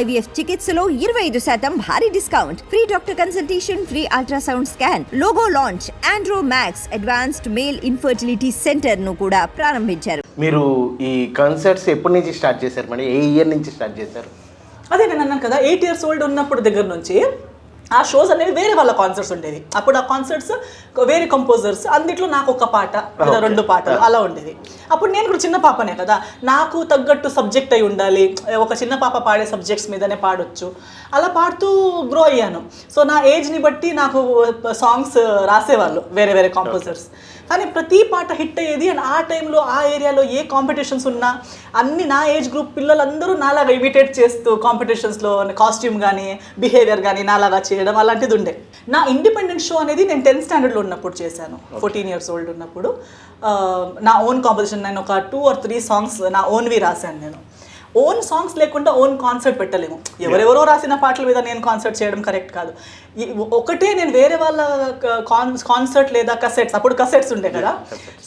IVF చికిత్సలో ఇరవై ఐదు శాతం భారీ discount. Free doctor consultation free ultrasound scan logo launch Andro Max advanced male infertility సెంటర్ను కూడా ప్రారంభించారు. మీరు ఈ కాన్సర్ట్స్ ఎప్పటి నుంచి స్టార్ట్ చేశారు మేడం ఏ ఇయర్ నుంచి స్టార్ట్ చేశారు? అదే నేను అన్నాను కదా ఎయిట్ ఇయర్స్ ఓల్డ్ ఉన్నప్పుడు దగ్గర నుంచి ఆ షోస్ అనేవి వేరే వాళ్ళ కాన్సర్ట్స్ ఉండేవి. అప్పుడు ఆ కాన్సర్ట్స్ వేరే కంపోజర్స్ అందుట్లో నాకు ఒక పాట లేదా రెండు పాటలు అలా ఉండేది అప్పుడు నేను కూడా చిన్న పాపనే కదా. నాకు తగ్గట్టు సబ్జెక్ట్ అయి ఉండాలి. ఒక చిన్న పాప పాడే సబ్జెక్ట్స్ మీదనే పాడొచ్చు. అలా పాడుతూ గ్రో అయ్యాను. సో నా ఏజ్ని బట్టి నాకు సాంగ్స్ రాసేవాళ్ళు వేరే వేరే కాంపోజర్స్ కానీ ప్రతి పాట హిట్ అయ్యేది అండ్ ఆ టైంలో ఆ ఏరియాలో ఏ కాంపిటీషన్స్ ఉన్నా అన్ని నా ఏజ్ గ్రూప్ పిల్లలందరూ నాలాగా ఇమిటేట్ చేస్తూ కాంపిటీషన్స్లో కాస్ట్యూమ్ కానీ బిహేవియర్ కానీ నాలాగా చేయడం అలాంటిది ఉండే. నా ఇండిపెండెంట్ షో అనేది నేను టెన్త్ స్టాండర్డ్లో ఉన్నప్పుడు చేశాను. ఫోర్టీన్ ఇయర్స్ ఓల్డ్ ఉన్నప్పుడు. నా ఓన్ కాంపోజిషన్ నేను ఒక టూ ఆర్ త్రీ సాంగ్స్ నా ఓన్వి రాశాను నేను. ఓన్ సాంగ్స్ లేకుండా ఓన్ కాన్సర్ట్ పెట్టలేము. ఎవరెవరో రాసిన పాటల మీద నేను కాన్సర్ట్ చేయడం కరెక్ట్ కాదు. ఒకటే నేను వేరే వాళ్ళ కాన్ కాన్సర్ట్ లేదా కసెట్స్ అప్పుడు కసెట్స్ ఉండే కదా.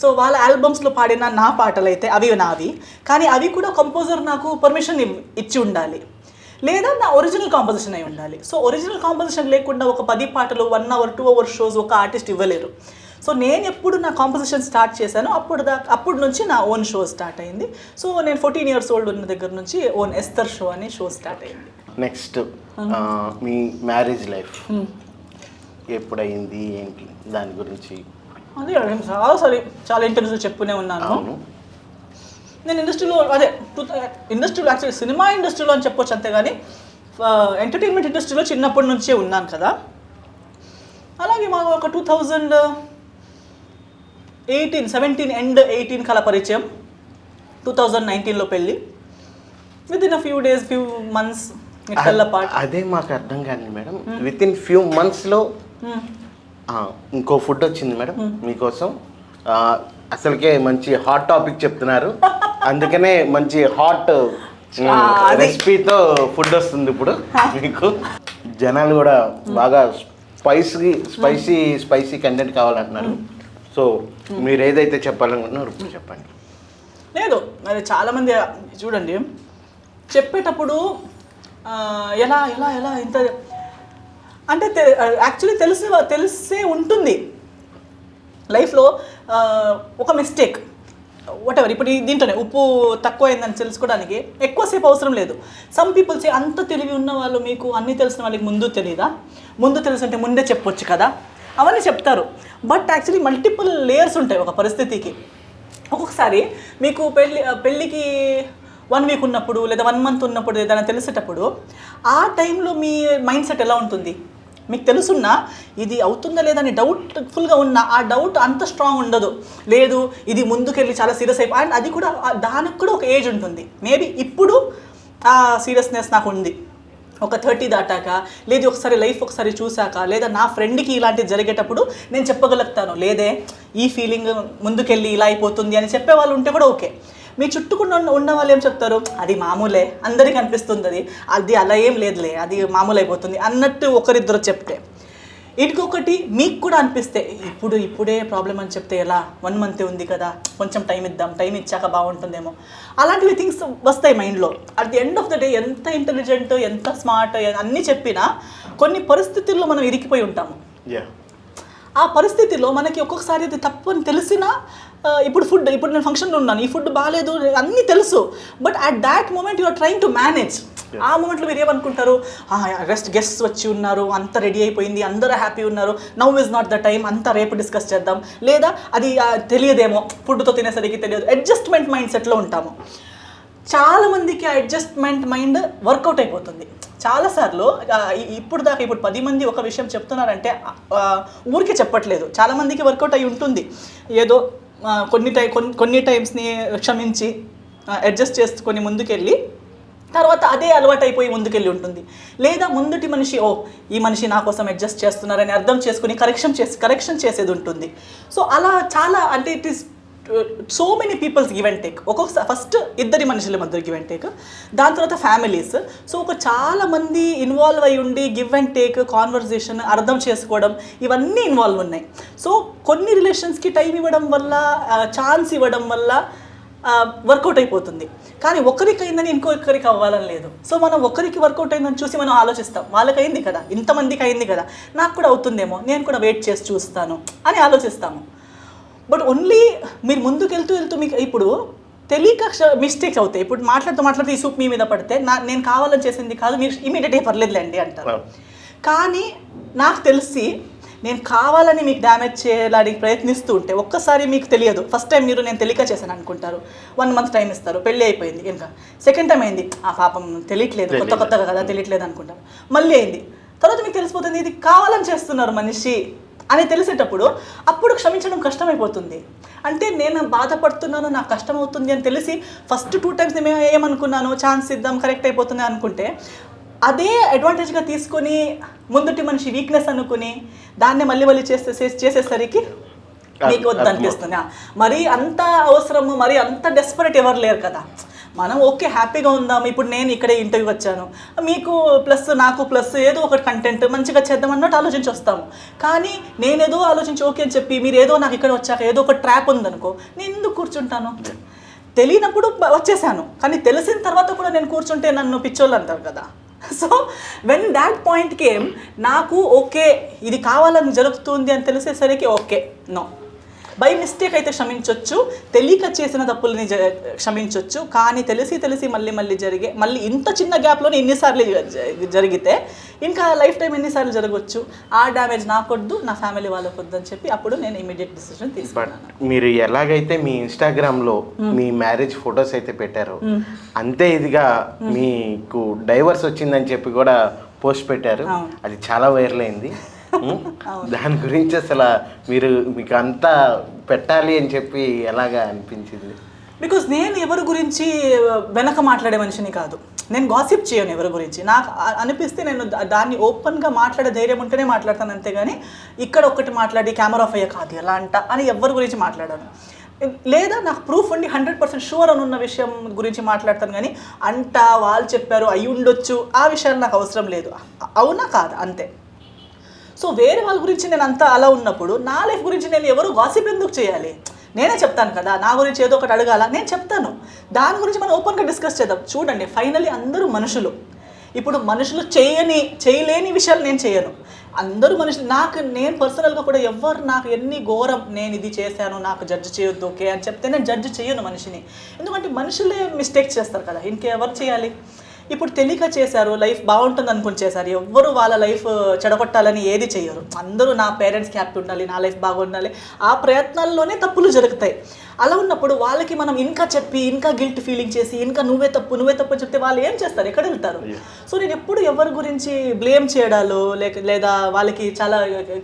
సో వాళ్ళ ఆల్బమ్స్లో పాడిన నా పాటలు అయితే అవి నావి. కానీ అవి కూడా కంపోజర్ నాకు పర్మిషన్ ఇచ్చి ఉండాలి. లేదా నా ఒరిజినల్ కాంపోజిషన్ అయి ఉండాలి. సో ఒరిజినల్ కాంపోజిషన్ లేకుండా ఒక పది పాటలు one hour two hour shows ఒక ఆర్టిస్ట్ ఇవ్వలేరు. సో నేను ఎప్పుడు నా కాంపోజిషన్ స్టార్ట్ చేశానో అప్పుడు దా అప్పుడు నుంచి నా ఓన్ షో స్టార్ట్ అయింది. సో నేను ఫోర్టీన్ ఇయర్స్ ఓల్డ్ ఉన్న దగ్గర నుంచి ఓన్ ఎస్తర్ షో అనే షో స్టార్ట్ అయింది. నెక్స్ట్ మీ మ్యారేజ్ లైఫ్ ఎప్పుడయింది ఏంటి దాని గురించి? అదే సరే చాలా ఇంటర్వ్యూస్ చెప్పునే ఉన్నాను. నేను ఇండస్ట్రీలో అదే టూ ఇండస్ట్రీలో యాక్చువల్లీ సినిమా ఇండస్ట్రీలో అని చెప్పొచ్చు అంతేగాని ఎంటర్టైన్మెంట్ ఇండస్ట్రీలో చిన్నప్పటి నుంచే ఉన్నాను కదా. అలాగే మాకు ఒక two thousand eighteen seventeen and eighteen కల పరిచయం టూ థౌజండ్ నైన్టీన్లో పెళ్ళి. With in a few days few months అదే మాకు అర్థం కాదు మేడం. విత్ ఇన్ ఫ్యూ మంత్స్లో ఇంకో ఫుడ్ వచ్చింది మేడం మీకోసం. అసలుకే మంచి హాట్ టాపిక్ చెప్తున్నారు. అందుకనే మంచి హాట్. రెసిపీతో ఫుడ్ వస్తుంది ఇప్పుడు మీకు. జనాలు కూడా బాగా స్పైసీ స్పైసీ స్పైసీ కంటెంట్ కావాలంటున్నారు. సో మీరు ఏదైతే చెప్పాలనుకుంటున్నారో ఇప్పుడు చెప్పండి. లేదు అది చాలామంది చూడండి. చెప్పేటప్పుడు ఎలా ఎలా ఎలా ఇంత అంటే యాక్చువల్లీ తెలిసి తెలిసే ఉంటుంది. లైఫ్లో ఒక మిస్టేక్ వాటెవర్ ఇప్పుడు దీంట్లోనే ఉప్పు తక్కువ అయిందని తెలుసుకోవడానికి ఎక్కువసేపు అవసరం లేదు. సమ్ పీపుల్స్ అంత తెలివి ఉన్న వాళ్ళు మీకు అన్నీ తెలిసిన వాళ్ళకి ముందు తెలియదా ముందు తెలుసు అంటే ముందే చెప్పొచ్చు కదా? అవన్నీ చెప్తారు. బట్ యాక్చువల్లీ మల్టిపుల్ లేయర్స్ ఉంటాయి ఒక పరిస్థితికి. ఒక్కొక్కసారి మీకు పెళ్ళి పెళ్ళికి వన్ వీక్ ఉన్నప్పుడు లేదా వన్ మంత్ ఉన్నప్పుడు ఏదైనా తెలిసేటప్పుడు ఆ టైంలో మీ మైండ్ సెట్ ఎలా ఉంటుంది? మీకు తెలుసున్నా ఇది అవుతుందా లేదా అని డౌట్ఫుల్గా ఉన్న ఆ డౌట్ అంత స్ట్రాంగ్ ఉండదు. లేదు ఇది ముందుకెళ్ళి చాలా సీరియస్ అయిపో అండ్ అది కూడా దానికి కూడా ఒక ఏజ్ ఉంటుంది. మేబీ ఇప్పుడు ఆ సీరియస్నెస్ నాకు ఉంది. ఒక థర్టీ దాటాక లేదు ఒకసారి లైఫ్ ఒకసారి చూశాక లేదా నా ఫ్రెండ్కి ఇలాంటివి జరిగేటప్పుడు నేను చెప్పగలుగుతాను. లేదే ఈ ఫీలింగ్ ముందుకెళ్ళి ఇలా అయిపోతుంది అని చెప్పే వాళ్ళు ఉంటే కూడా ఓకే. మీ చుట్టుకుండా ఉన్న- వాళ్ళు ఏం చెప్తారు? అది మామూలే అందరికీ అనిపిస్తుంది అది అది అలా ఏం లేదులే అది మామూలు అయిపోతుంది అన్నట్టు ఒకరిద్దరు చెప్తే. ఇంకొకటి మీకు కూడా అనిపిస్తే ఇప్పుడు ఇప్పుడే ప్రాబ్లం అని చెప్తే ఎలా? వన్ మంత్ ఉంది కదా కొంచెం టైం ఇద్దాం టైం ఇచ్చాక బాగుంటుందేమో. అలాంటివి థింగ్స్ వస్తాయి మైండ్లో. At the end of the day ఎంత ఇంటెలిజెంట్ ఎంత స్మార్ట్ అన్నీ చెప్పినా కొన్ని పరిస్థితుల్లో మనం ఇరికిపోయి ఉంటాము. ఆ పరిస్థితిలో మనకి ఒక్కొక్కసారి అది తప్పు అని తెలిసినా ఇప్పుడు ఫుడ్ ఇప్పుడు నేను ఫంక్షన్లో ఉన్నాను. ఈ ఫుడ్ బాగాలేదు అన్నీ తెలుసు. But at that moment you're trying to manage ఆ మూమెంట్లో మీరు ఏమనుకుంటారు? రెస్ట్ గెస్ట్స్ వచ్చి ఉన్నారు అంత రెడీ అయిపోయింది అందరూ హ్యాపీ ఉన్నారు. Now is not the time అంతా రేపు డిస్కస్ చేద్దాం. లేదా అది తెలియదేమో. ఫుడ్తో తినేసరికి తెలియదు. అడ్జస్ట్మెంట్ మైండ్ సెట్లో ఉంటాము. చాలా మందికి ఆ అడ్జస్ట్మెంట్ మైండ్ వర్కౌట్ అయిపోతుంది. చాలాసార్లు ఇప్పుడు దాకా ఇప్పుడు పది మంది ఒక విషయం చెప్తున్నారంటే ఊరికే చెప్పట్లేదు. చాలా మందికి వర్కౌట్ అయి ఉంటుంది. ఏదో కొన్ని టై కొన్ని కొన్ని టైమ్స్ని క్షమించి అడ్జస్ట్ చేసుకొని ముందుకెళ్ళి తర్వాత అదే అలవాటైపోయి ముందుకెళ్ళి ఉంటుంది. లేదా ముందుటి మనిషి ఓ ఈ మనిషి నా కోసం అడ్జస్ట్ చేస్తున్నారని అర్థం చేసుకుని కరెక్షన్ చేసి కరెక్షన్ చేసేది ఉంటుంది. సో అలా చాలా అంటే it is so many peoples give and take ఒక్కొక్కసారి ఫస్ట్ ఇద్దరి మనుషుల మధ్య గివ్ అండ్ టేక్ దాని తర్వాత ఫ్యామిలీస్ సో ఒక చాలా మంది ఇన్వాల్వ్ అయి ఉండి గివ్ అండ్ టేక్ కాన్వర్జేషన్ అర్థం చేసుకోవడం ఇవన్నీ ఇన్వాల్వ్ ఉన్నాయి. సో కొన్ని రిలేషన్స్కి టైం ఇవ్వడం వల్ల ఛాన్స్ ఇవ్వడం వల్ల వర్కౌట్ అయిపోతుంది. కానీ ఒకరికి అయిందని ఇంకొకరికి అవ్వాలని లేదు. సో మనం ఒకరికి వర్కౌట్ అయిందని చూసి మనం ఆలోచిస్తాం. వాళ్ళకి అయింది కదా. ఇంతమందికి అయింది కదా. నాకు కూడా అవుతుందేమో. నేను కూడా వెయిట్ చేసి చూస్తాను అని ఆలోచిస్తాము. బట్ ఓన్లీ మీరు ముందుకు వెళ్తూ వెళ్తూ మీకు ఇప్పుడు తెలియక మిస్టేక్స్ అవుతాయి. ఇప్పుడు మాట్లాడుతూ మాట్లాడుతూ ఈ సూప్ మీ మీద పడితే నా నేను కావాలని చేసింది కాదు మీరు ఇమీడియట్గా పర్లేదులేండి అంటారు. కానీ నాకు తెలిసి నేను కావాలని మీకు డ్యామేజ్ చేయడానికి ప్రయత్నిస్తూ ఉంటే ఒక్కసారి మీకు తెలియదు. ఫస్ట్ టైం మీరు నేను తెలియక చేశాను అనుకుంటారు. వన్ మంత్ టైం ఇస్తారు. పెళ్ళి అయిపోయింది ఇంకా సెకండ్ టైం అయింది. ఆ పాపం తెలియట్లేదు. కొత్త. కొత్తగా కదా తెలియట్లేదు అనుకుంటారు. మళ్ళీ అయింది. తర్వాత మీకు తెలిసిపోతుంది ఇది కావాలని చేస్తున్నారు మనిషి. అని తెలిసేటప్పుడు అప్పుడు క్షమించడం కష్టమైపోతుంది. అంటే నేను బాధపడుతున్నాను నాకు కష్టం అవుతుంది అని తెలిసి ఫస్ట్ టూ టైమ్స్ నేను ఏమనుకున్నాను ఛాన్స్ ఇద్దాం కరెక్ట్ అయిపోతుంది అనుకుంటే అదే అడ్వాంటేజ్గా తీసుకొని ముందుటి మనిషి వీక్నెస్ అనుకుని దాన్ని మళ్ళీ మళ్ళీ చేసే చేసేసరికి మీకు వద్దు అనిపిస్తుంది మరీ అంత అవసరము మరీ అంత డెస్పరేట్ ఎవరు లేరు కదా. మనం ఓకే హ్యాపీగా ఉందాం. ఇప్పుడు నేను ఇక్కడే ఇంటర్వ్యూ వచ్చాను. మీకు ప్లస్ నాకు ప్లస్ ఏదో ఒకటి కంటెంట్ మంచిగా చేద్దాం అన్నట్టు ఆలోచించి వస్తాము. కానీ నేనేదో ఆలోచించి ఓకే అని చెప్పి మీరు ఏదో నాకు ఇక్కడ వచ్చాక ఏదో ఒక ట్రాప్ ఉందనుకో నేను ఎందుకు కూర్చుంటాను? తెలియనప్పుడు వచ్చేసాను. కానీ తెలిసిన తర్వాత కూడా నేను కూర్చుంటే నన్ను పిచ్చోళ్ళు అంటారు కదా. So when that point came నాకు ఓకే ఇది కావాలని జరుగుతుంది అని తెలిసేసరికి ఓకే నో బై మిస్టేక్ అయితే క్షమించవచ్చు తెలియక చేసిన తప్పుల్ని క్షమించవచ్చు కానీ తెలిసి తెలిసి మళ్ళీ మళ్ళీ జరిగే మళ్ళీ ఇంత చిన్న గ్యాప్లోనే ఎన్నిసార్లు జరిగితే ఇంకా లైఫ్ టైం ఎన్నిసార్లు జరగవచ్చు ఆ డ్యామేజ్ నాకొద్దు నా ఫ్యామిలీ వాళ్ళకి వద్దు అని చెప్పి అప్పుడు నేను ఇమీడియట్ డిసిషన్ తీసుకున్నాను. మీరు ఎలాగైతే మీ ఇన్స్టాగ్రామ్లో మీ మ్యారేజ్ ఫొటోస్ అయితే పెట్టారో అంతే ఇదిగా మీకు డైవర్స్ వచ్చిందని చెప్పి కూడా పోస్ట్ పెట్టారు. అది చాలా వైరల్ అయింది. దాని గురించి అసలు మీరు మీకు అంతా పెట్టాలి అని చెప్పి ఎలాగా అనిపించింది? బికాజ్ నేను ఎవరి గురించి వెనక మాట్లాడే మనిషిని కాదు. నేను గాసిప్ చేయను ఎవరి గురించి. నాకు అనిపిస్తే నేను దాన్ని ఓపెన్గా మాట్లాడే ధైర్యం ఉంటేనే మాట్లాడతాను అంతేగాని ఇక్కడ ఒకటి మాట్లాడి కెమెరా ఆఫ్ అయ్యే కాదు ఎలా అంట అని ఎవరి గురించి మాట్లాడాను. లేదా నాకు ప్రూఫ్ ఉండి హండ్రెడ్ పర్సెంట్ షూర్ అని ఉన్న విషయం గురించి మాట్లాడతాను కానీ అంట వాళ్ళు చెప్పారు అయి ఉండొచ్చు ఆ విషయాలు నాకు అవసరం లేదు. అవునా కాదు? అంతే. సో వేరే వాళ్ళ గురించి నేను అంతా అలా ఉన్నప్పుడు నా లైఫ్ గురించి నేను ఎవరు వాసిప్ ఎందుకు చేయాలి? నేనే చెప్తాను కదా నా గురించి ఏదో ఒకటి అడగాల? నేను చెప్తాను. దాని గురించి మనం ఓపెన్గా డిస్కస్ చేద్దాం. చూడండి ఫైనలీ అందరూ మనుషులు. ఇప్పుడు మనుషులు చేయని చేయలేని విషయాలు నేను చేయను. అందరూ మనుషులు నాకు నేను పర్సనల్గా కూడా ఎవరు నాకు ఎన్ని ఘోరం నేను ఇది చేశాను నాకు జడ్జ్ చేయొద్దు ఓకే అని చెప్తే నేను జడ్జ్ చేయను మనిషిని. ఎందుకంటే మనుషులే మిస్టేక్ చేస్తారు కదా ఇంకెవరు చేయాలి? ఇప్పుడు తెలియక చేశారు లైఫ్ బాగుంటుంది అనుకుని చేశారు. ఎవ్వరు వాళ్ళ లైఫ్ చెడగొట్టాలని ఏది చేయరు. అందరూ నా పేరెంట్స్కి హ్యాపీ ఉండాలి నా లైఫ్ బాగుండాలి. ఆ ప్రయత్నాల్లోనే తప్పులు జరుగుతాయి. అలా ఉన్నప్పుడు వాళ్ళకి మనం ఇంకా చెప్పి ఇంకా గిల్ట్ ఫీలింగ్ చేసి ఇంకా నువ్వే తప్పు నువ్వే తప్పు చెప్తే వాళ్ళు ఏం చేస్తారు? ఎక్కడ వెళ్తారు? సో నేను ఎప్పుడు ఎవరి గురించి బ్లేమ్ చేయడాలు లేక లేదా వాళ్ళకి చాలా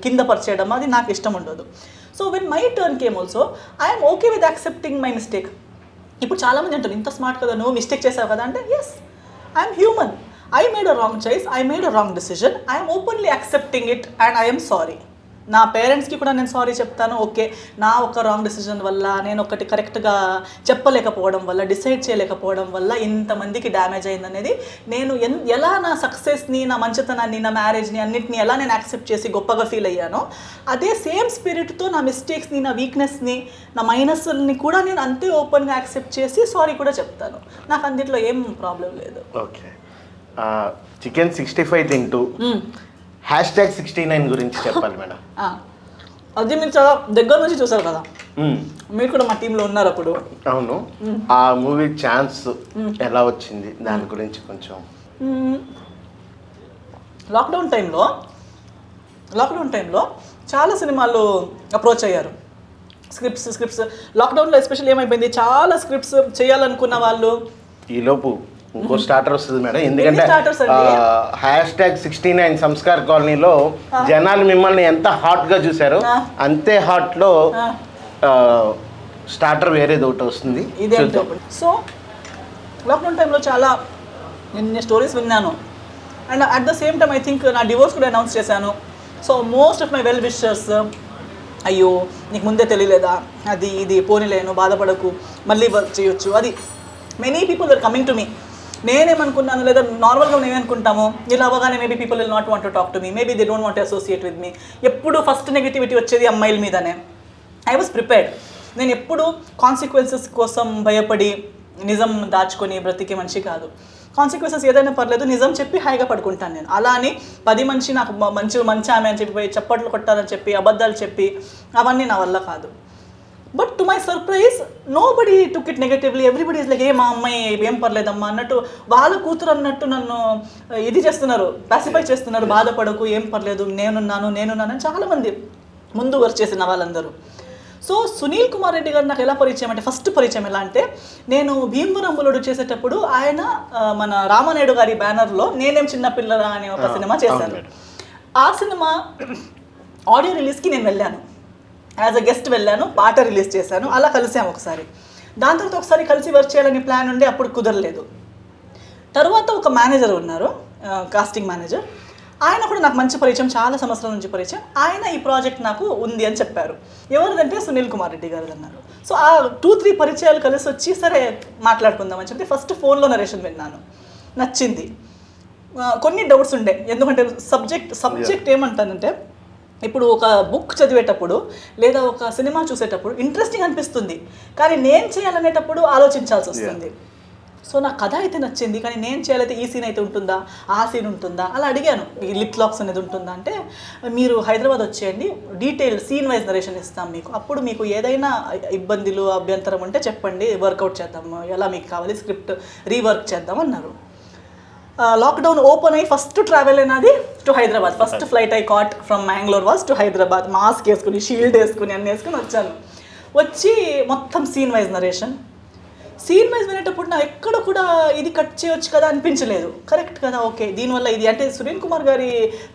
కింద పరిచేయడం అది నాకు ఇష్టం ఉండదు. So when my turn came also I'm okay with accepting my mistake ఇప్పుడు చాలా మంది అంటారు ఇంత స్మార్ట్ కదా నువ్వు మిస్టేక్ చేసావు కదా అంటే yes I'm human. I made a wrong choice, I made a wrong decision, I am openly accepting it, and I am sorry. నా పేరెంట్స్కి కూడా నేను సారీ చెప్తాను. ఓకే నా ఒక రాంగ్ డిసిజన్ వల్ల నేను ఒకటి కరెక్ట్గా చెప్పలేకపోవడం వల్ల డిసైడ్ చేయలేకపోవడం వల్ల ఇంతమందికి డ్యామేజ్ అయిందనేది నేను ఎన్ ఎలా నా సక్సెస్ని నా మంచితనాన్ని నా మ్యారేజ్ని అన్నిటిని ఎలా నేను యాక్సెప్ట్ చేసి గొప్పగా ఫీల్ అయ్యానో అదే సేమ్ స్పిరిట్తో నా మిస్టేక్స్ని నా వీక్నెస్ని నా మైనస్ని కూడా నేను అంతే ఓపెన్గా యాక్సెప్ట్ చేసి సారీ కూడా చెప్తాను. నాకు అందులో ఏం ప్రాబ్లం లేదు. ఓకే చికెన్ సిక్స్టీ ఫైవ్ తింటూ హ్యాష్ ట్యాగ్ సిక్స్టీ నైన్ గురించి చెప్పాలి మేడం. అది మీరు చాలా దగ్గర నుంచి చూసారు కదా. మీరు కూడా మా టీంలో ఉన్నారు అప్పుడు. అవును. ఆ మూవీ ఛాన్స్ ఎలా వచ్చింది? దాని గురించి కొంచెం. లాక్డౌన్ టైంలో లాక్డౌన్ టైంలో చాలా సినిమాలు అప్రోచ్ అయ్యారు. స్క్రిప్ట్స్ స్క్రిప్ట్స్ లాక్డౌన్లో ఎస్పెషల్ ఏమైపోయింది? చాలా స్క్రిప్ట్స్ చేయాలనుకున్న వాళ్ళు. ఈలోపు ఇంకో స్టార్టర్ వస్తుంది మేడం. ఎందుకంటే? Hashtag sixty nine Sanskar కాలనీలో జనాలు మిమ్మల్ని ఎంత హాట్గా చూశారో ఆ. అంతే హాట్లో. స్టార్టర్ వేరేది ఒకటి వస్తుంది. సో లాక్డౌన్ టైంలో చాలా నేను స్టోరీస్ విన్నాను. And at the same time I think నా డివోర్స్ కూడా అనౌన్స్ చేశాను. So most of my well wishers అయ్యో నీకు ముందే తెలియలేదా? అది ఇది పోనీలేను బాధపడకు మళ్ళీ వర్క్ చేయొచ్చు. అది many people are coming to me నేనేమనుకున్నాను లేదా నార్మల్గా నేనేమనుకుంటాము ఇలా అవగానే maybe people will not want to talk to me maybe they don't want associate with me ఎప్పుడు ఫస్ట్ నెగిటివిటీ వచ్చేది అమ్మాయిల మీదనే. ఐ వాస్ ప్రిపేర్డ్ నేను ఎప్పుడు కాన్సిక్వెన్సెస్ కోసం భయపడి నిజం దాచుకొని బ్రతికే మనిషి కాదు. కాన్సిక్వెన్సెస్ ఏదైనా పర్లేదు నిజం చెప్పి హాయిగా పడుకుంటాను నేను. అలా అని పది మనిషి నాకు మంచి మంచి ఆమె అని చెప్పి పోయి చప్పట్లు కొట్టాలని చెప్పి అబద్ధాలు చెప్పి అవన్నీ నా వల్ల కాదు. But to my surprise nobody took it negatively everybody is like ఏ మా అమ్మాయి ఏం పర్లేదమ్మా అన్నట్టు వాళ్ళ కూతురు అన్నట్టు నన్ను ఇది చేస్తున్నారు పాసిఫై చేస్తున్నారు. బాధపడకు ఏం పర్లేదు నేనున్నాను నేనున్నాను అని చాలామంది ముందు వర్క్ చేసిన వాళ్ళందరూ. సో సునీల్ కుమార్ రెడ్డి గారు నాకు ఎలా పరిచయం అంటే ఫస్ట్ పరిచయం ఎలా అంటే నేను భీమవరం బులుడు చేసేటప్పుడు ఆయన మన రామనాయుడు గారి బ్యానర్లో నేనేం చిన్న పిల్లరా అనే ఒక సినిమా చేశాను. ఆ సినిమా ఆడియో రిలీజ్కి నేను వెళ్ళాను. యాజ్ అ గెస్ట్ వెళ్ళాను పాట రిలీజ్ చేశాను అలా కలిసాము ఒకసారి. దాని తర్వాత ఒకసారి కలిసి వర్క్ చేయాలని ప్లాన్ ఉండి అప్పుడు కుదరలేదు. తర్వాత ఒక మేనేజర్ ఉన్నారు కాస్టింగ్ మేనేజర్ ఆయన కూడా నాకు మంచి పరిచయం చాలా సంవత్సరాల నుంచి పరిచయం. ఆయన ఈ ప్రాజెక్ట్ నాకు ఉంది అని చెప్పారు. ఎవరిదంటే సునీల్ కుమార్ రెడ్డి గారు అన్నారు. సో ఆ టూ త్రీ పరిచయాలు కలిసి వచ్చి సరే మాట్లాడుకుందాం అని చెప్పి ఫస్ట్ ఫోన్లో నరేషన్ విన్నాను. నచ్చింది. కొన్ని డౌట్స్ ఉండే. ఎందుకంటే సబ్జెక్ట్ సబ్జెక్ట్ ఏమంటానంటే ఇప్పుడు ఒక బుక్ చదివేటప్పుడు లేదా ఒక సినిమా చూసేటప్పుడు ఇంట్రెస్టింగ్ అనిపిస్తుంది. కానీ నేను చేయాలనేటప్పుడు ఆలోచించాల్సి వస్తుంది. సో నా కథ అయితే నచ్చింది కానీ నేను చేయాలైతే ఈ సీన్ అయితే ఉంటుందా? ఆ సీన్ ఉంటుందా? అలా అడిగాను. ఈ లిప్ లాక్స్ అనేది ఉంటుందా? అంటే మీరు హైదరాబాద్ వచ్చేయండి డీటెయిల్ సీన్ వైజ్ నరేషన్ ఇస్తాం మీకు. అప్పుడు మీకు ఏదైనా ఇబ్బందులు అభ్యంతరం ఉంటే చెప్పండి వర్కౌట్ చేద్దాము. ఎలా మీకు కావాలి స్క్రిప్ట్ రీవర్క్ చేద్దాం అన్నారు. లాక్డౌన్ ఓపెన్ అయ్యి ఫస్ట్ ట్రావెల్ అయినది to Hyderabad first flight I caught from Mangalore was to Hyderabad mask వేసుకుని షీల్డ్ వేసుకుని అన్ని వేసుకుని వచ్చాను. వచ్చి మొత్తం scene wise narration scene wise వినేటప్పుడు నాకు ఎక్కడ కూడా ఇది కట్ చేయొచ్చు కదా అనిపించలేదు. కరెక్ట్ కదా ఓకే దీనివల్ల ఇది. అంటే సునీల్ కుమార్ గారి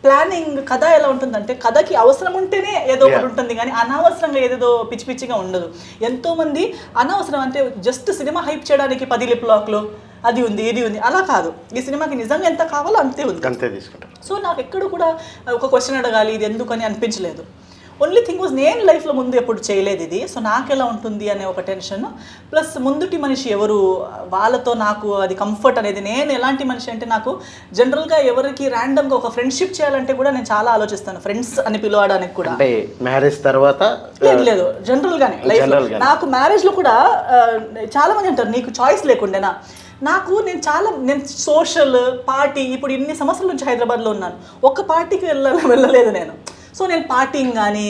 ప్లానింగ్ కథ ఎలా ఉంటుందంటే కథకి అవసరం ఉంటేనే ఏదో ఒకటి ఉంటుంది కానీ అనవసరంగా ఏదేదో పిచ్చి పిచ్చిగా ఉండదు. ఎంతోమంది అనవసరం అంటే జస్ట్ సినిమా హైప్ చేయడానికి పది లిప్ లాక్లు అది ఉంది ఇది ఉంది. అలా కాదు. ఈ సినిమాకి నిజంగా ఎంత కావాలో అంతే ఉంది. అంతే తీసుకుంటారు. సో నాకు ఎక్కడ కూడా ఒక క్వశ్చన్ అడగాలి ఇది ఎందుకని అనిపించలేదు. ఓన్లీ థింగ్ వాజ్ నేను లైఫ్లో ముందు ఎప్పుడు చేయలేదు ఇది. సో నాకు ఎలా ఉంటుంది అనే ఒక టెన్షన్ ప్లస్ ముందుటి మనిషి ఎవరు వాళ్ళతో నాకు అది కంఫర్ట్ అనేది నేను ఎలాంటి మనిషి అంటే నాకు జనరల్గా ఎవరికి ర్యాండమ్గా ఒక ఫ్రెండ్షిప్ చేయాలంటే కూడా నేను చాలా ఆలోచిస్తాను. ఫ్రెండ్స్ అని పిలవడానికి కూడా. అంటే మ్యారేజ్ తర్వాత లేదు లేదు. జనరల్ గానే. లైఫ్. నాకు మ్యారేజ్లో కూడా ఆ, చాలా మంది అంటారు నీకు చాయిస్ లేకుండేనా? నాకు నేను చాలా నేను సోషల్ పార్టీ ఇప్పుడు ఇన్ని సంవత్సరాల నుంచి హైదరాబాద్లో ఉన్నాను. ఒక్క పార్టీకి వెళ్ళ వెళ్ళలేదు నేను. సో నేను పార్టీని కానీ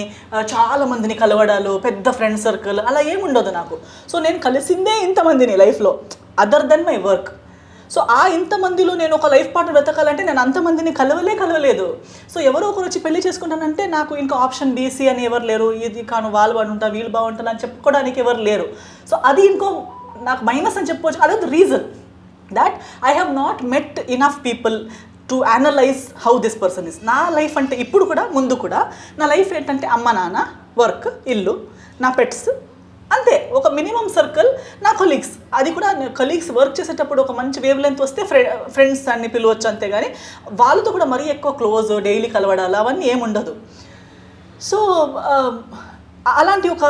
చాలా మందిని కలవడాలు పెద్ద ఫ్రెండ్ సర్కిల్ అలా ఏముండదు నాకు. సో నేను కలిసిందే ఇంతమందిని లైఫ్లో other than my work so ఆ ఇంతమందిలో నేను ఒక లైఫ్ పార్ట్నర్ వెతకాలంటే నేను అంతమందిని కలవలే కలవలేదు. సో ఎవరో ఒకరు వచ్చి పెళ్ళి చేసుకుంటానంటే నాకు ఇంకా ఆప్షన్ బీసీ అని ఎవరు లేరు. ఇది కాను వాళ్ళు బాగుంటా వీళ్ళు బాగుంటారు అని చెప్పుకోవడానికి ఎవరు లేరు. సో అది ఇంకో నాకు మైనస్ అని చెప్పుకోవచ్చు. అదొక reason that I have not met enough people to analyse how this person is నా లైఫ్ అంటే ఇప్పుడు కూడా ముందు కూడా నా లైఫ్ ఏంటంటే అమ్మ నాన్న వర్క్ ఇల్లు నా పెట్స్ అంతే. ఒక మినిమం సర్కిల్ నా కొలీగ్స్ అది కూడా కొలీగ్స్ వర్క్ చేసేటప్పుడు ఒక మంచి వేవ్ లెంత్ వస్తే ఫ్రెండ్ ఫ్రెండ్స్ అన్ని పిలవచ్చు అంతే కానీ వాళ్ళతో కూడా మరీ ఎక్కువ క్లోజ్ డైలీ కలవడాలు అవన్నీ ఏముండదు. సో um, అలాంటి ఒక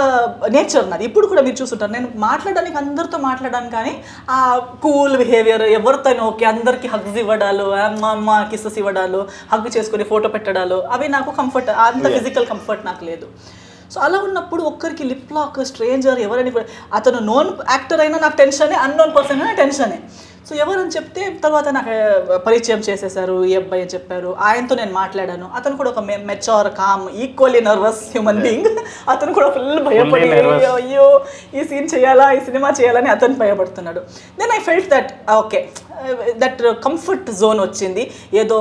నేచర్ నాది ఇప్పుడు కూడా మీరు చూస్తుంటారు. నేను మాట్లాడడానికి అందరితో మాట్లాడడానికి కానీ ఆ కూల్ బిహేవియర్ ఎవరితో ఓకే అందరికీ హగ్స్ ఇవ్వడాలు అమ్మ అమ్మ కిస్సెస్ ఇవ్వడాలు హగ్ చేసుకుని ఫోటో పెట్టడాలు అవి నాకు కంఫర్ట్ అంత ఫిజికల్ కంఫర్ట్ నాకు లేదు. సో అలా ఉన్నప్పుడు ఒక్కరికి లిప్ లాక్ స్ట్రేంజర్ ఎవరని అతను నోన్ యాక్టర్ అయినా నాకు టెన్షనే అన్నోన్ పర్సన్ అయినా టెన్షనే. సో ఎవరని చెప్తే తర్వాత నాకు పరిచయం చేసేసారు ఈ అబ్బాయి అని చెప్పారు. ఆయనతో నేను మాట్లాడాను. అతను కూడా ఒక mature calm equally nervous human being అతను కూడా ఫుల్ భయపడి. అయ్యో ఈ సీన్ చేయాలా ఈ సినిమా చేయాలని అతను భయపడుతున్నాడు. Then I felt that okay that comfort zone వచ్చింది. ఏదో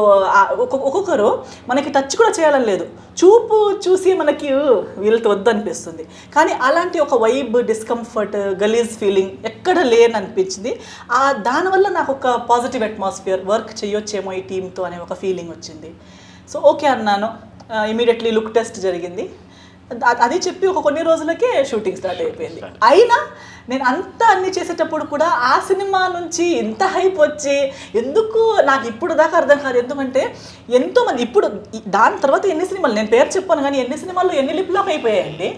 ఒక్కొక్కరు మనకి టచ్ కూడా చేయాలని లేదు. చూపు చూసి మనకి "ఊ, వీళ్ళతో వద్దనిపిస్తుంది. కానీ అలాంటి ఒక వైబ్ డిస్కంఫర్ట్ గలీజ్ ఫీలింగ్ ఎక్కడ లేననిపించింది. ఆ దానివల్ల నాకు ఒక పాజిటివ్ అట్మాస్ఫియర్ వర్క్ చేయొచ్చేమో ఈ టీంతో అనే ఒక ఫీలింగ్ వచ్చింది. సో ఓకే అన్నాను. ఇమీడియట్లీ లుక్ టెస్ట్ జరిగింది. అది చెప్పి ఒక కొన్ని రోజులకే షూటింగ్ స్టార్ట్ అయిపోయింది. అయినా నేను అంతా అన్ని చేసేటప్పుడు కూడా ఆ సినిమా నుంచి ఇంత హైప్ వచ్చి ఎందుకు నాకు ఇప్పుడు దాకా అర్థం కాదు. ఎందుకంటే ఎంతో మంది ఇప్పుడు దాని తర్వాత ఎన్ని సినిమాలు నేను పేరు చెప్పాను కానీ ఎన్ని సినిమాలు ఎన్ని లిప్ లాక్ అయిపోయాయండి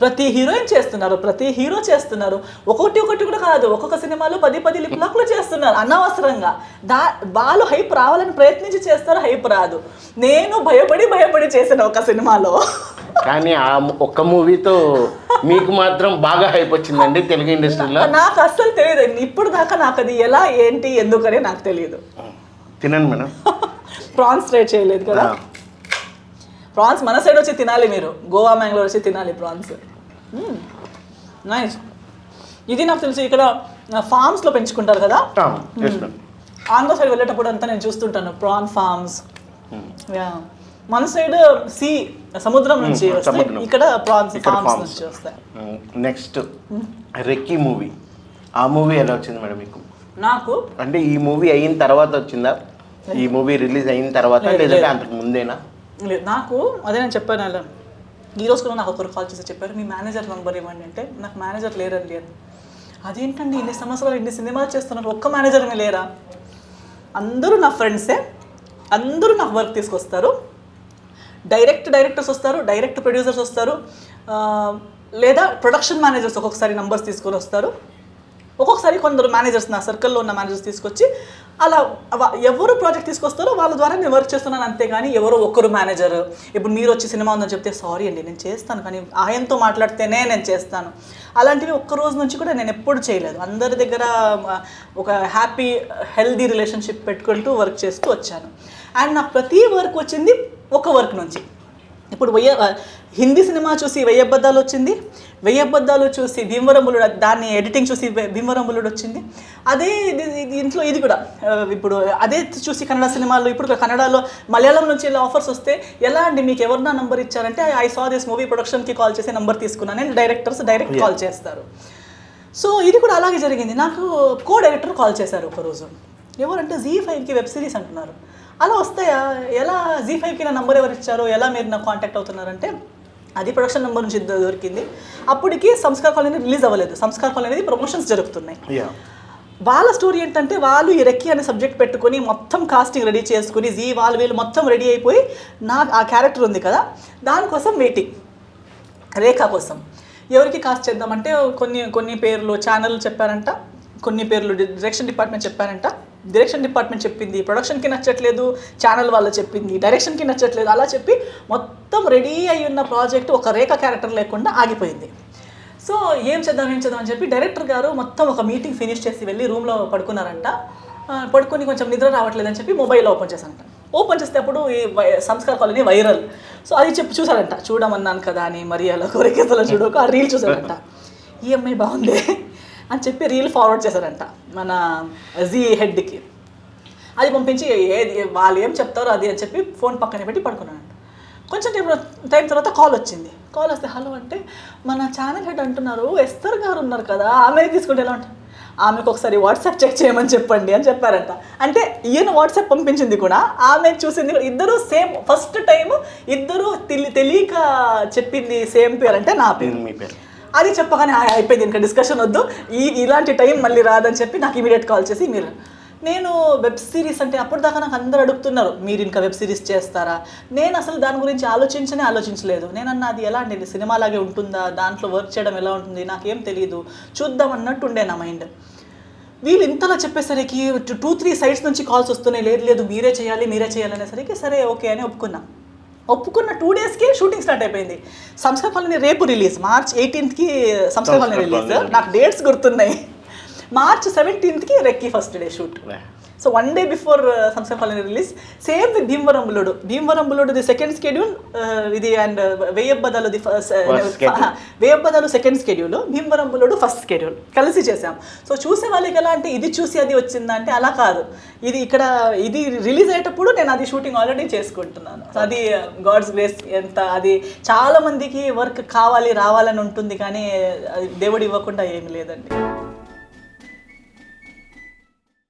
ప్రతి హీరోయిన్ చేస్తున్నారు ప్రతి హీరో చేస్తున్నారు. ఒకటి ఒకటి కూడా కాదు ఒక్కొక్క సినిమాలో పది పది లిప్ లాక్లు చేస్తున్నారు అనవసరంగా. దా వాళ్ళు హైప్ రావాలని ప్రయత్నించి చేస్తారు హైప్ రాదు. నేను భయపడి భయపడి చేసిన ఒక సినిమాలో. కానీ ఆ ఒక్క మూవీతో మీకు మాత్రం బాగా హైప్ వచ్చిందండి తెలుగు ఇండస్ట్రీలో. నాకు అస్సలు తెలియదు. ఇప్పుడు దాకా నాకు అది ఎలా ఏంటి ఎందుకని నాకు తెలియదు. తినండి మేడం. ప్రాన్స్ ట్రై చేయలేదు కదా. ప్రాన్స్ మన సైడ్ వచ్చి తినాలి మీరు. గోవా మ్యాంగ్లూర్ వచ్చి తినాలి ప్రాన్స్. నైస్ ఇది నాకు తెలిసి ఇక్కడ ఫార్మ్స్లో పెంచుకుంటారు కదా. ఆంధ్ర సైడ్ వెళ్ళేటప్పుడు అంతా నేను చూస్తుంటాను. ప్రాన్ ఫార్మ్స్ యా మన సైడ్ సీ సముద్రం నుంచి వస్తాయి. ఇక్కడ ప్రాన్స్ ఫార్మ్స్. నుంచి వస్తాయి. Next recce movie. ఆ మూవీ ఎలా వచ్చింది మేడం మీకు? నాకు? అంటే ఈ మూవీ అయిన తర్వాత వచ్చిందా? ఈ మూవీ రిలీజ్ అయిన తర్వాత లేదు, లేదంటే లేదు. అంతకు ముందేనా? లేదు నాకు అదే నేను చెప్పాను అలా. ఈ రోజు కూడా నాకు ఒకరు కాల్ చేసి చెప్పారు మీ మేనేజర్ నెంబర్ ఇవ్వండి. అంటే నాకు మేనేజర్ లేరండి అని. అదేంటండి ఇన్ని సంవత్సరాలు ఇన్ని సినిమాలు చేస్తున్నారు ఒక్క మేనేజర్ని లేరా? అందరూ నా ఫ్రెండ్సే అందరూ నాకు వర్క్ తీసుకొస్తారు. డైరెక్ట్ డైరెక్టర్స్ వస్తారు డైరెక్ట్ ప్రొడ్యూసర్స్ వస్తారు లేదా ప్రొడక్షన్ మేనేజర్స్ ఒక్కొక్కసారి నంబర్స్ తీసుకొని వస్తారు. ఒక్కొక్కసారి కొందరు మేనేజర్స్ నా సర్కిల్లో ఉన్న మేనేజర్స్ తీసుకొచ్చి అలా ఎవరు ప్రాజెక్ట్ తీసుకొస్తారో వాళ్ళ ద్వారా నేను వర్క్ చేస్తున్నాను అంతేగాని ఎవరో ఒక్కరు మేనేజర్. ఇప్పుడు మీరు వచ్చి సినిమా ఉందని చెప్తే సారీ అండి నేను చేస్తాను కానీ ఆయనతో మాట్లాడితేనే నేను చేస్తాను. అలాంటివి ఒక్క రోజు నుంచి కూడా నేను ఎప్పుడు చేయలేదు. అందరి దగ్గర ఒక హ్యాపీ హెల్దీ రిలేషన్షిప్ పెట్టుకుంటూ వర్క్ చేస్తూ వచ్చాను. అండ్ నాకు ప్రతి వర్క్ వచ్చింది ఒక వర్క్ నుంచి. ఇప్పుడు వెయ్య హిందీ సినిమా చూసి వెయ్యబద్దాలు వచ్చింది. వెయ్యబద్దాలు చూసి భీమవరములుడు దాన్ని ఎడిటింగ్ చూసి భీమవరములుడు వచ్చింది. అదే ఇంట్లో ఇది కూడా. ఇప్పుడు అదే చూసి కన్నడ సినిమాలు ఇప్పుడు కన్నడలో మలయాళం నుంచి ఇలా ఆఫర్స్ వస్తే ఎలా అండి మీకు ఎవరు నా నంబర్ ఇచ్చారంటే ఐ సా దిస్ మూవీ ప్రొడక్షన్కి కాల్ చేసి నెంబర్ తీసుకున్నాను అండ్ డైరెక్టర్స్ డైరెక్ట్ కాల్ చేస్తారు. సో ఇది కూడా అలాగే జరిగింది. నాకు కో డైరెక్టర్ కాల్ చేశారు ఒకరోజు. ఎవరంటే జీ ఫైవ్కి వెబ్ సిరీస్ అంటున్నారు. అలా వస్తాయా? ఎలా జీ ఫైవ్కి నా నంబర్ ఎవరు ఇచ్చారో? ఎలా మీరు నాకు కాంటాక్ట్ అవుతున్నారంటే అది ప్రొడక్షన్ నెంబర్ నుంచి దొరికింది. అప్పటికి సంస్కార్ కాలనీ రిలీజ్ అవ్వలేదు. సంస్కార్ కాలనీ అనేది ప్రమోషన్స్ జరుగుతున్నాయి. వాళ్ళ స్టోరీ ఏంటంటే వాళ్ళు ఈ రెక్కి అనే సబ్జెక్ట్ పెట్టుకొని మొత్తం కాస్టింగ్ రెడీ చేసుకుని జీ వాళ్ళు వీళ్ళు మొత్తం రెడీ అయిపోయి నా ఆ క్యారెక్టర్ ఉంది కదా దానికోసం వెయిటింగ్ రేఖ కోసం. ఎవరికి కాస్ట్ చేద్దామంటే కొన్ని కొన్ని పేర్లు ఛానల్ చెప్పారంట కొన్ని పేర్లు డైరెక్షన్ డిపార్ట్మెంట్ చెప్పారంట. డైరెక్షన్ డిపార్ట్మెంట్ చెప్పింది ప్రొడక్షన్కి నచ్చట్లేదు ఛానల్ వాళ్ళు చెప్పింది డైరెక్షన్కి నచ్చట్లేదు అలా చెప్పి మొత్తం రెడీ అయి ఉన్న ప్రాజెక్ట్ ఒక రేఖ క్యారెక్టర్ లేకుండా ఆగిపోయింది. సో ఏం చేద్దాం ఏం చేద్దాం అని చెప్పి డైరెక్టర్ గారు మొత్తం ఒక మీటింగ్ ఫినిష్ చేసి వెళ్ళి రూమ్లో పడుకున్నారంట. పడుకొని కొంచెం నిద్ర రావట్లేదని చెప్పి మొబైల్ ఓపెన్ చేశారంట. ఓపెన్ చేస్తే అప్పుడు ఈ why- Sanskar colony viral so అది చెప్పి చూసారంట చూడమన్నాను కదా అని మరి అలా కోరికేతలో చూడక ఆ రీల్ చూసారంట ఈ అమ్మాయి బాగుంది. అని చెప్పి రీల్ ఫార్వర్డ్ చేశారంట మన జీ హెడ్కి అది పంపించి ఏది వాళ్ళు ఏం చెప్తారో అది అని చెప్పి ఫోన్ పక్కన పెట్టి పడుకున్నానంట కొంచెం టైం టైం తర్వాత కాల్ వచ్చింది. కాల్ వస్తే హలో అంటే మన ఛానల్ హెడ్ అంటున్నారు ఎస్తర్ గారు ఉన్నారు కదా ఆమె తీసుకుంటే ఎలా ఉంటారు ఆమెకు ఒకసారి వాట్సాప్ చెక్ చేయమని చెప్పండి అని చెప్పారంట. అంటే ఈయన వాట్సాప్ పంపించింది కూడా ఆమె చూసింది కూడా ఇద్దరు సేమ్ ఫస్ట్ టైం ఇద్దరు తెలి తెలియక చెప్పింది సేమ్ పేరు అంటే నా పేరు. మీ పేరు. అది చెప్పగానే అయిపోయింది ఇంకా డిస్కషన్ వద్దు. ఈ ఇలాంటి టైం మళ్ళీ రాదని చెప్పి నాకు ఇమీడియట్ కాల్ చేసి మీరు నేను వెబ్ సిరీస్ అంటే అప్పుడు దాకా నాకు అందరు అడుగుతున్నారు మీరు ఇంకా వెబ్ సిరీస్ చేస్తారా? నేను అసలు దాని గురించి ఆలోచించనే ఆలోచించలేదు. నేను అన్న అది ఎలా అండి? సినిమా లాగే ఉంటుందా? దాంట్లో వర్క్ చేయడం ఎలా ఉంటుంది? నాకేం తెలియదు చూద్దాం అన్నట్టు ఉండే నా మైండ్ వీళ్ళు ఇంతలా చెప్పేసరికి టూ త్రీ సైడ్స్ నుంచి కాల్స్ వస్తున్నాయి. లేదు లేదు మీరే చేయాలి మీరే చేయాలి అనేసరికి సరే ఓకే అని ఒప్పుకున్నా. ఒప్పుకున్న టూ డేస్కే షూటింగ్ స్టార్ట్ అయిపోయింది. సంస్కార్ కాలనీ రేపు రిలీజ్ మార్చ్ ఎయిటీన్త్కి సంస్కార్ కాలనీ రిలీజ్ నాకు డేట్స్ గుర్తున్నాయి. March సెవెంటీన్త్కి recce first day shoot so one day before Sanskar Colony release same with Bhimavaram Bullodu Bhimavaram Bullodu the second schedule ఇది and వెయ్యబ్బదాలు the schedule. వేపదాలు second schedule Bhimavaram Bullodu first schedule కలిసి చేసాం so చూసే వాళ్ళకి ఎలా అంటే ఇది చూసి అది వచ్చిందా అంటే అలా కాదు. ఇది ఇక్కడ ఇది రిలీజ్ అయ్యేటప్పుడు నేను అది షూటింగ్ ఆల్రెడీ చేసుకుంటున్నాను. అది గాడ్స్ గ్రేస్ ఎంత అది చాలా మందికి వర్క్ కావాలి రావాలని ఉంటుంది కానీ అది దేవుడు ఇవ్వకుండా ఏమి లేదండి.